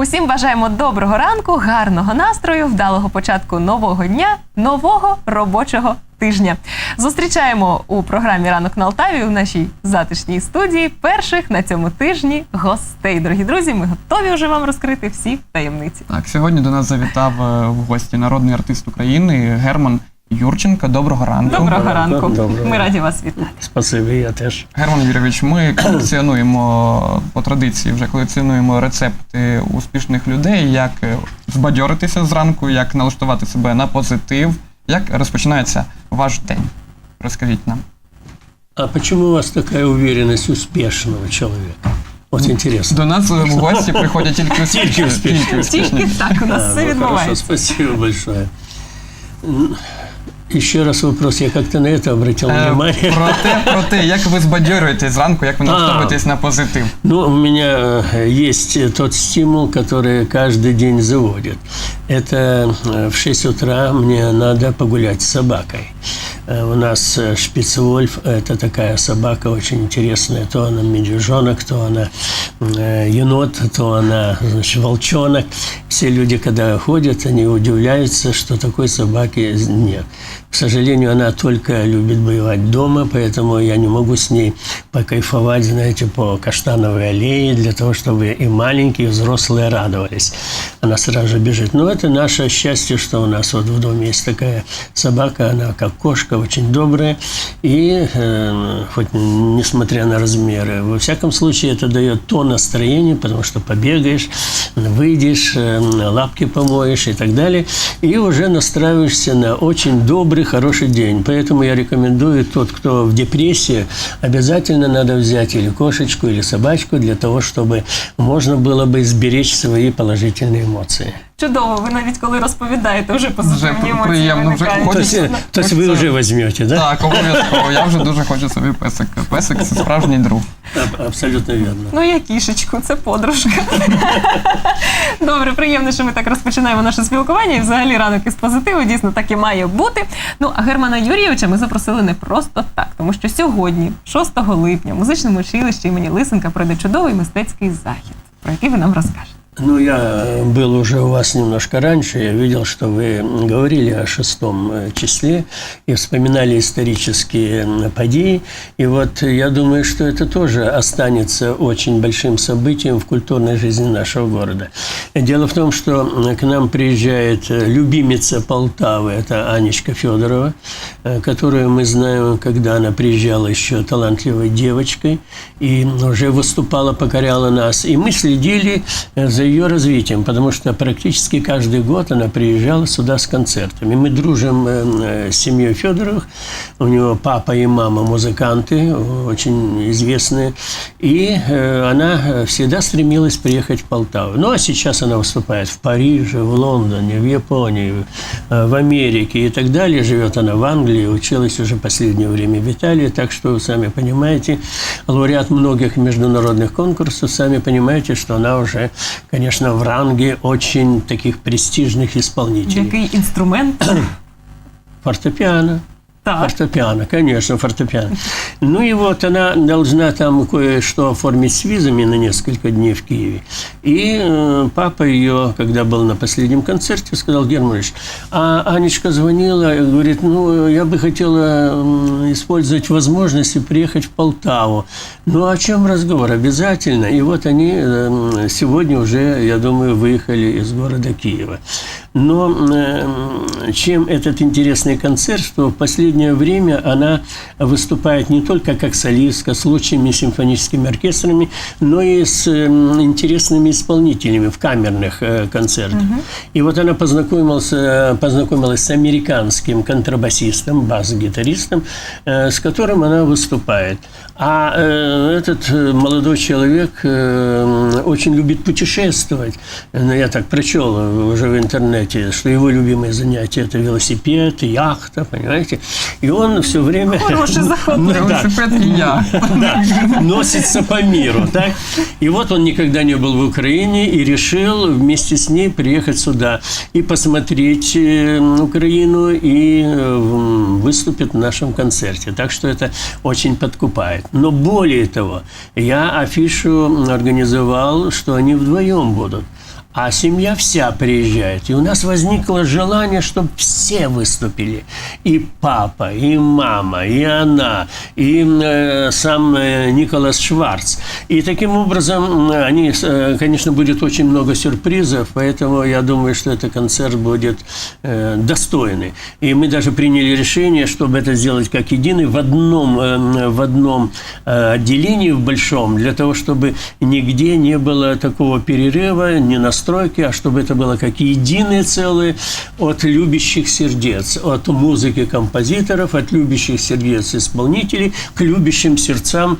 Усім бажаємо доброго ранку, гарного настрою, вдалого початку нового дня, нового робочого тижня. Зустрічаємо у програмі Ранок на Алтаві у нашій затишній студії перших на цьому тижні гостей. Дорогі друзі, ми готові вже вам розкрити всі таємниці. Так, сьогодні до нас завітав е, в гості народний артист України Герман Юрченко. Доброго ранку. Доброго ранку. ранку. Доброго. Ми раді вас вітати. Спасибі, я теж. Герман Юрійович, ми колекціонуємо по традиції, вже колекціонуємо рецепти успішних людей, як збадьоритися зранку, як налаштувати себе на позитив, як розпочинається ваш день. Розкажіть нам. А почему у вас такая уверенность успешного человека? Вот интересно. До нас в гості приходять тільки успішні. Тільки успішні. Тільки так у нас все ну, відбувається. спасибо большое. Еще раз вопрос. Я как-то на это обратил Е, внимание. Про те, про те, як ви збадьорюєтесь зранку, як ви налаштовуєтесь на позитив. Ну, у меня э, есть э, тот стимул, который каждый день заводит. Это э, в 6 утра мне надо погулять с собакой. Э, У нас э, шпицвольф – это такая собака очень интересная. То она медвежонок, то она э, енот, то она значит, волчонок. Все люди, когда ходят, они удивляются, что такой собаки нет. К сожалению, она только любит бывать дома, поэтому я не могу с ней покайфовать, знаете, по каштановой аллее, для того, чтобы и маленькие, и взрослые радовались. Она сразу же бежит. Но это наше счастье, что у нас вот в доме есть такая собака, она как кошка, очень добрая, и э, хоть несмотря на размеры, во всяком случае это дает то настроение, потому что побегаешь, выйдешь, э, лапки помоешь и так далее, и уже настраиваешься на очень добрый, хороший день. Поэтому я рекомендую тот, кто в депрессии, обязательно надо взять или кошечку, или собачку для того, чтобы можно было бы сберечь свои положительные эмоции. Чудово, ви навіть коли розповідаєте, вже Вже позитивні емоції приємно, вже виникають. То есть, Хочется- то есть вы хочется- уже возьмете, да? Так, обов'язково. Я вже дуже хочу собі песика. Песик це справжній друг. Аб- Абсолютно верно. Ну, я кішечку, це подружка. Добре, приємно, що ми так розпочинаємо наше спілкування. І взагалі ранок із позитиву дійсно так і має бути. Ну, а Германа Юрійовича ми запросили не просто так, тому що сьогодні, 6 липня, в музичному училищі імені Лисенка пройде чудовий мистецький захід, про який ви нам розкажете. Ну, я э, был уже у вас немножко раньше, я видел, что вы говорили о шестом э, числе и вспоминали исторические подеи. И вот я думаю, что это тоже останется очень большим событием в культурной жизни нашего города. Дело в том, что м, к нам приезжает э, любимица Полтавы, это Анечка Федорова, э, которую мы знаем, когда она приезжала еще талантливой девочкой и уже выступала, покоряла нас. И мы следили э, за ее развитием, потому что практически каждый год она приезжала сюда с концертами. Мы дружим э, э, с семьей Федоровых. У него папа и мама музыканты, очень известные. И э, она всегда стремилась приехать в Полтаву. Ну, а сейчас она выступает в Париже, в Лондоне, в Японии, в Америке и так далее. Живет она в Англии, училась уже последнее время в Италии. Так что, сами понимаете, лауреат многих международных конкурсов, сами понимаете, что она уже, конечно, в ранге очень таких престижных исполнителей. Який інструмент? Фортепиано. Так. Фортепиано, конечно, фортепиано. Ну и вот она должна там кое-что оформить с визами на несколько дней в Киеве. И э, папа ее, когда был на последнем концерте, сказал, Германович, а Анечка звонила и говорит, ну, я бы хотела использовать возможность и приехать в Полтаву. Ну, о чем разговор? Обязательно. И вот они э, сегодня уже, я думаю, выехали из города Киева. Но э, чем этот интересный концерт, что в последнее время она выступает не только как солистка с лучшими симфоническими оркестрами, но и с интересными исполнителями в камерных э, концертах. И вот она познакомилась, познакомилась с американским контрабасистом, бас-гитаристом, э, с которым она выступает. А э, этот молодой человек очень любит путешествовать. Ну, я так прочел уже в интернете, что его любимое занятие – это велосипед, яхта, понимаете? И он все время... Хороший заход. Ну, да. Я. Да, носится по миру, так? И вот он никогда не был в Украине и решил вместе с ней приехать сюда и посмотреть э, Украину и э, выступит в нашем концерте. Так что это очень подкупает. Но более того, я афишу организовал, что они вдвоем будут. А семья вся приезжает. И у нас возникло желание, чтобы все выступили. И папа, и мама, и она, и э, сам э, Николас Шварц. И таким образом, э, они, э, конечно, будет очень много сюрпризов, поэтому я думаю, что этот концерт будет э, достойный. И мы даже приняли решение, чтобы это сделать как единый в одном, э, в одном э, отделении в большом, для того, чтобы нигде не было такого перерыва, не настройки, а чтобы это было как единое целое от любящих сердец, от музыки композиторов, от любящих сердец исполнителей к любящим сердцам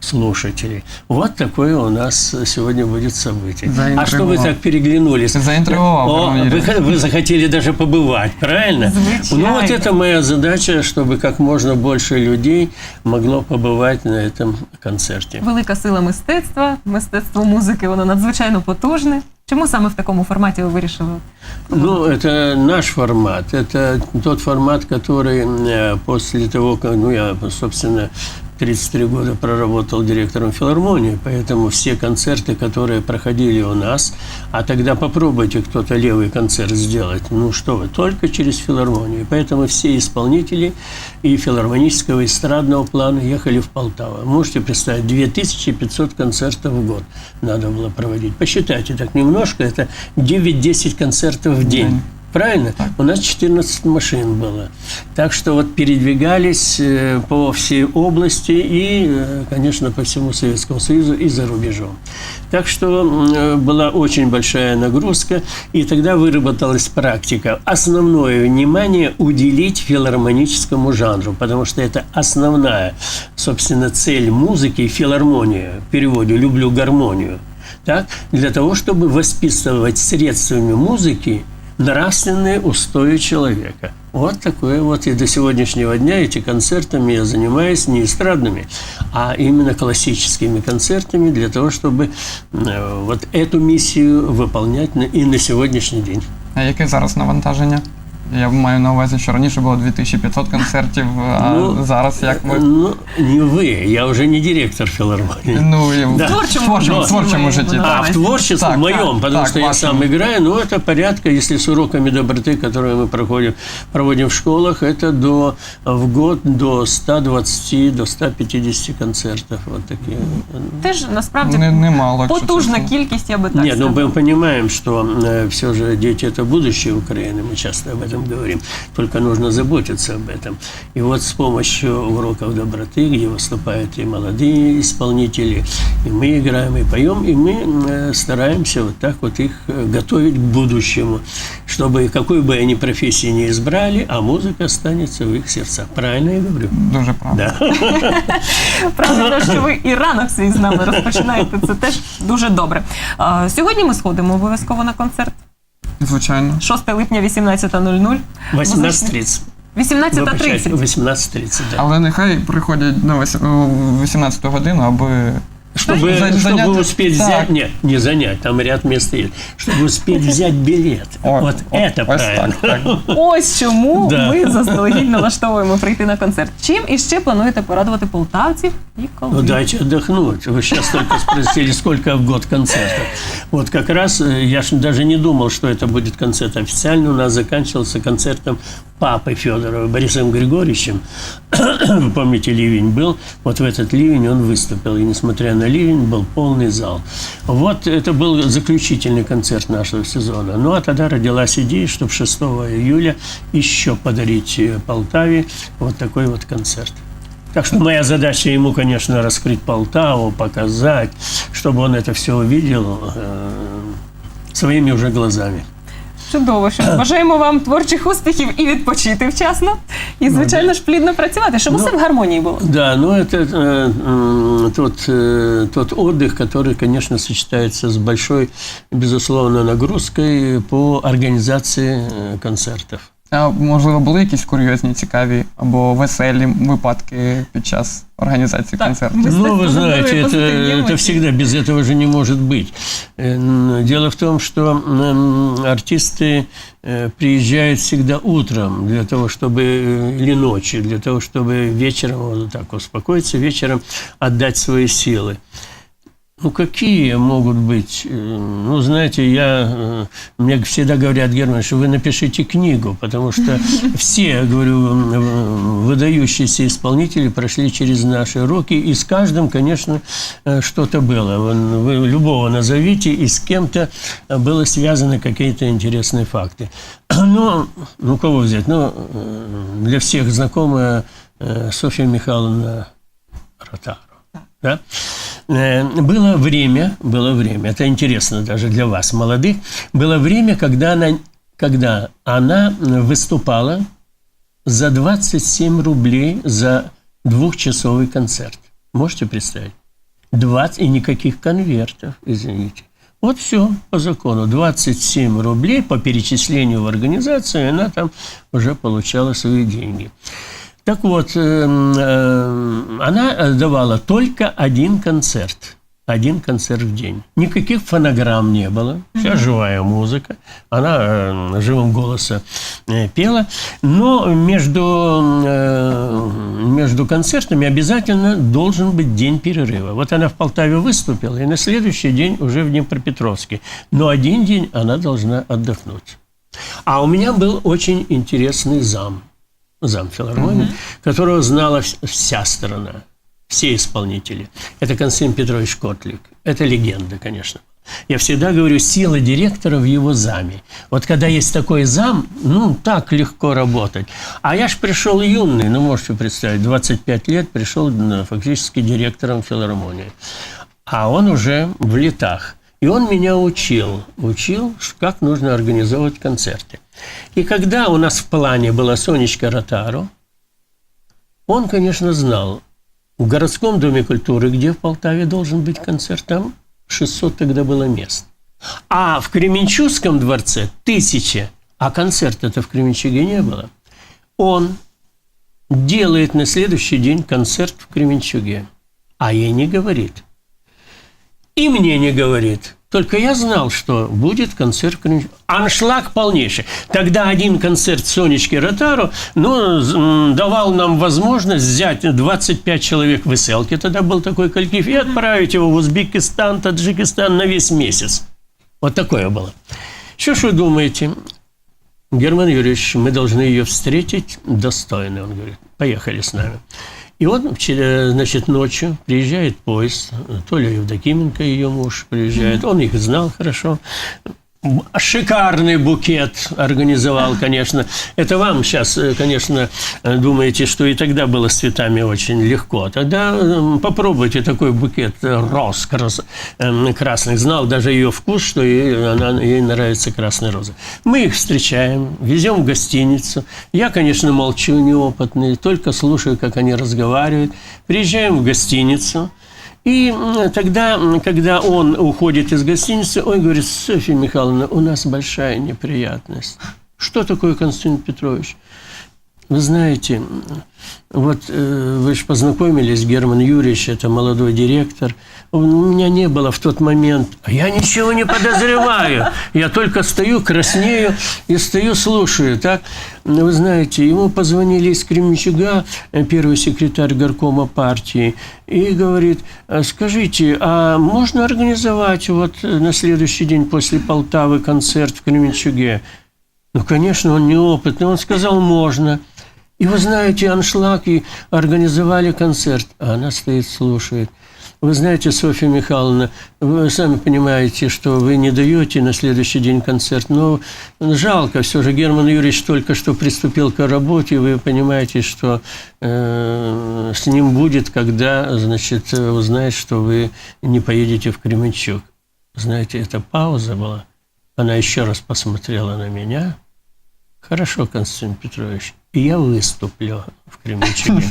слушателей. Вот такое у нас сегодня будет событие. А что вы так переглянулись? Заинтриговал, О, вы, вы захотели даже побывать, правильно? Звичайно. Ну вот это моя задача, чтобы как можно больше людей могло побывать на этом концерте. Велика сила мистецтва, мистецтво музики, воно надзвичайно потужне. Чому саме в такому форматі ви вирішили? Ну, это наш формат. Это тот формат, который э, после того, как, ну, я, собственно, 33 года проработал директором филармонии, поэтому все концерты, которые проходили у нас, а тогда попробуйте кто-то левый концерт сделать, ну что вы, только через филармонию. Поэтому все исполнители и филармонического, и эстрадного плана ехали в Полтаву. Можете представить, 2500 концертов в год надо было проводить. Посчитайте так немножко, это 9-10 концертов в день. Правильно? У нас 14 машин было. Так что вот передвигались э, по всей области и, э, конечно, по всему Советскому Союзу и за рубежом. Так что э, была очень большая нагрузка, и тогда выработалась практика. Основное внимание уделить филармоническому жанру, потому что это основная, собственно, цель музыки – филармония. В переводе «люблю гармонию». Так? Для того, чтобы воспитывать средствами музыки нравственные устои человека. Вот такое вот и до сегодняшнего дня эти концертами я занимаюсь не эстрадными, а именно классическими концертами для того, чтобы э, вот эту миссию выполнять и на сегодняшний день. А яке зараз навантаження? Я маю на увазі, що раніше було 2500 концертів, а Ну, зараз як ви. Ну, не вы, я уже не директор филармонии. Ну, і в Да. Творчому творчому, житті творчому ви житті. вона- А, в творчестве Так, моем, так, потому так, что я вашем. сам играю, ну, это порядка, если с уроками доброты, которые мы проходим, проводим в школах, это до, в год до 120, до 150 концертов. Вот такие. Теж насправді Не- немало, якщо потужна чесно. кількість, я би так Нет, ну сказала. мы понимаем, что все же дети – это будущее Украины, мы часто об этом говорим, только нужно заботиться об этом. И вот с помощью уроков доброты, где выступают и молодые исполнители, и мы играем, и поем, и мы э, стараемся вот так вот их э, готовить к будущему, чтобы какой бы они профессии не избрали, а музыка останется в их сердцах. Правильно я говорю? Дуже правда. Да. Правильно, що ви і ранок свій з нами розпочинаєте. Це теж дуже добре. А, Сьогодні ми сходимо обов'язково на концерт. Звичайно. 6 липня, 18.00. 18.30. 18.30. 18.30, да. Але нехай приходять на вось- у 18 годину, аби Чтобы, За- чтобы занять- успеть так. взять, нет, не занять, там ряд мест есть, чтобы успеть взять билет. О, вот о, это ось правильно. Так, так. Ось чому Да. ми заздалегідь налаштовуємо прийти на концерт. Чим іще плануєте порадувати полтавців і Ну коли? дайте отдохнуть. Вы сейчас только спросили, сколько в год концертов. Вот как раз э, я ж даже не думал, что это будет концерт официально. У нас заканчивался концертом папы Федорова Борисом Григорьевичем. Помните, ливень был. Вот в этот ливень он выступил. И несмотря на ливень, был полный зал. Вот это был заключительный концерт нашего сезона. Ну а тогда родилась идея, чтобы 6 июля еще подарить э, Полтаве вот такой вот концерт. Так что моя задача ему, конечно, раскрыть Полтаву, показать, чтобы он это все увидел э, своими уже глазами. Чудово, що бажаємо вам творчих успіхів і відпочити вчасно. І, звичайно ж, плідно працювати, щоб усе в гармонії було. Да, но это э, м, тот, э, тот отдых, который, конечно, сочетается с большой, безусловно, нагрузкой по организации э, концертов. А можливо, були якісь курйозні, цікаві або веселі випадки під час організації Так, концерту? ми- Ну, вы Естественно, знаете, здоровые это, позитивные это эмоции. всегда без этого же не может быть. Э, н- Дело в том, что м, артисты э, приезжают всегда утром для того, чтобы э, или ночью, для того, чтобы вечером вот так успокоиться, вечером отдать свои силы. Ну, какие могут быть? Э, Ну, знаете, я, э, мне всегда говорят, Герман, что вы напишите книгу, потому что все, говорю, э, выдающиеся исполнители прошли через наши руки, и с каждым, конечно, что-то было. Вы любого назовите, и с кем-то было связаны какие-то интересные факты. Ну, ну кого взять? Ну, для всех знакомая Софья Михайловна Ротару. Да? Э, Было время, было время, это интересно даже для вас, молодых, было время, когда она, когда она выступала за 27 рублей за двухчасовый концерт. Можете представить? 20 и никаких конвертов, извините. Вот все по закону. 27 рублей по перечислению в организацию, и она там уже получала свои деньги. Так вот, эм, э, она давала только один концерт. Один концерт в день. Никаких фонограмм не было. Вся живая музыка. Она э, живым голосом э, пела. Но между, между концертами обязательно должен быть день перерыва. Вот она в Полтаве выступила, и на следующий день уже в Днепропетровске. Но один день она должна отдохнуть. А у меня был очень интересный зам зам филармонии, которого знала вс- вся страна, все исполнители. Это Константин Петрович Котлик. Это легенда, конечно. Я всегда говорю, сила директора в его заме. Вот когда есть такой зам, ну, так легко работать. А я ж пришел юный, ну, можете представить, 25 лет пришел ну, фактически директором филармонии. А он уже в летах. И он меня учил, учил, как нужно организовывать концерты. И когда у нас в плане была Сонечка Ротару, он, конечно, знал, в городском доме культуры, где в Полтаве должен быть концерт, там 600 тогда было мест. А в Кременчугском дворце тысяча, а концерта-то в Кременчуге не было. Он делает на следующий день концерт в Кременчуге, а ей не говорит. И мне не говорит. Только я знал, что будет концерт. Аншлаг полнейший. Тогда один концерт Сонечки Ротару ну, давал нам возможность взять 25 человек в Иселке, тогда был такой коллектив, и отправить его в Узбекистан, Таджикистан на весь месяц. Вот такое было. Что ж вы думаете? Герман Юрьевич, мы должны ее встретить достойно, он говорит. Поехали с нами. И он, значит, ночью приезжает поезд, Толя Евдокименко, ее муж, приезжает, он их знал хорошо, Шикарный букет организовал, конечно. Это вам сейчас, э, конечно, э, думаете, что и тогда было с цветами очень легко. Тогда э, попробуйте такой букет роз крас- э, красных. Знал даже ее вкус, что ей, она, ей нравится красная роза. Мы их встречаем, везем в гостиницу. Я, конечно, молчу, неопытный, только слушаю, как они разговаривают. Приезжаем в гостиницу. И тогда, когда он уходит из гостиницы, он говорит, Софья Михайловна, у нас большая неприятность. Что такое Константин Петрович? Вы знаете, вот э, вы же познакомились, Герман Юрьевич, это молодой директор. У меня не было в тот момент. А Я ничего не подозреваю. Я только стою, краснею и стою, слушаю. Так, вы знаете, ему позвонили из Кременчуга, э, первый секретарь горкома партии, и говорит, «А скажите, а можно организовать вот э, на следующий день после Полтавы концерт в Кременчуге? Ну, конечно, он неопытный. Он сказал, можно. И вы знаете, аншлаг, и организовали концерт. А она стоит, слушает. Вы знаете, Софья Михайловна, вы сами понимаете, что вы не даете на следующий день концерт. Но жалко, все же Герман Юрьевич только что приступил к работе. Вы понимаете, что э, с ним будет, когда, значит, узнает, что вы не поедете в Кременчуг. Знаете, это пауза была. Она еще раз посмотрела на меня. Хорошо, Константин Петрович, и я выступлю в Кременчуге.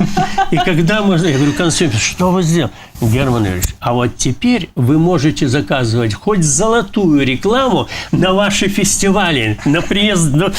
И когда мы... Я говорю, Константин что вы сделали? Герман Юрьевич, а вот теперь вы можете заказывать хоть золотую рекламу на ваши фестивали, на приезд ну,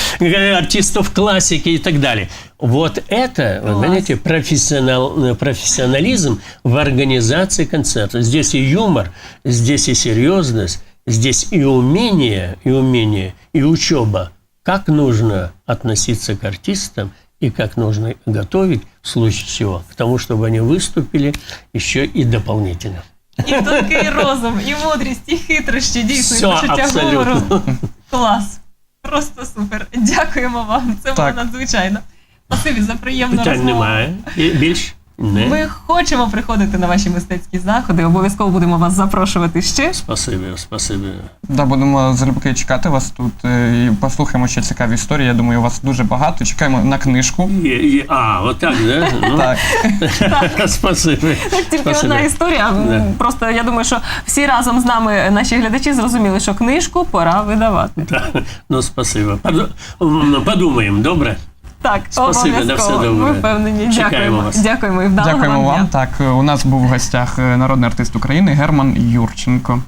артистов классики и так далее. Вот это, вы знаете, профессионал, профессионализм в организации концерта. Здесь и юмор, здесь и серьезность, здесь и умение, и умение, и учеба Как нужно относиться к артистам и как нужно готовить в случае чего, к тому, чтобы они выступили еще и дополнительно. І тонкий розум, і мудрість, і хитрощі, дійсно, і Все почуття абсолютно. гумору. Клас. Просто супер. Дякуємо вам. Це було Так. надзвичайно. Спасибі за приємну Питань розмову. немає. І більш? Не. Ми хочемо приходити на ваші мистецькі заходи. Обов'язково будемо вас запрошувати ще. Спасибі, спасибі. Да, будемо залюбки чекати вас тут е, і послухаємо ще цікаві історії. Я думаю, у вас дуже багато. Чекаємо на книжку. Є, є. А, вот так, да? Ну, Так, спасибі. Тільки Спасибі. одна історія. Да. Просто я думаю, що всі разом з нами, наші глядачі, зрозуміли, що книжку пора видавати. Да. Ну, спасибо. Поду- Подумаємо, добре? Так, Спасибі, на все обов'язково. добре. Ми впевнені. Чекаємо Дякуємо. вас. Дякуємо і вдалого дякуємо вам вам. дня. Так, е, у нас був в гостях е, народний артист України Герман Юрченко.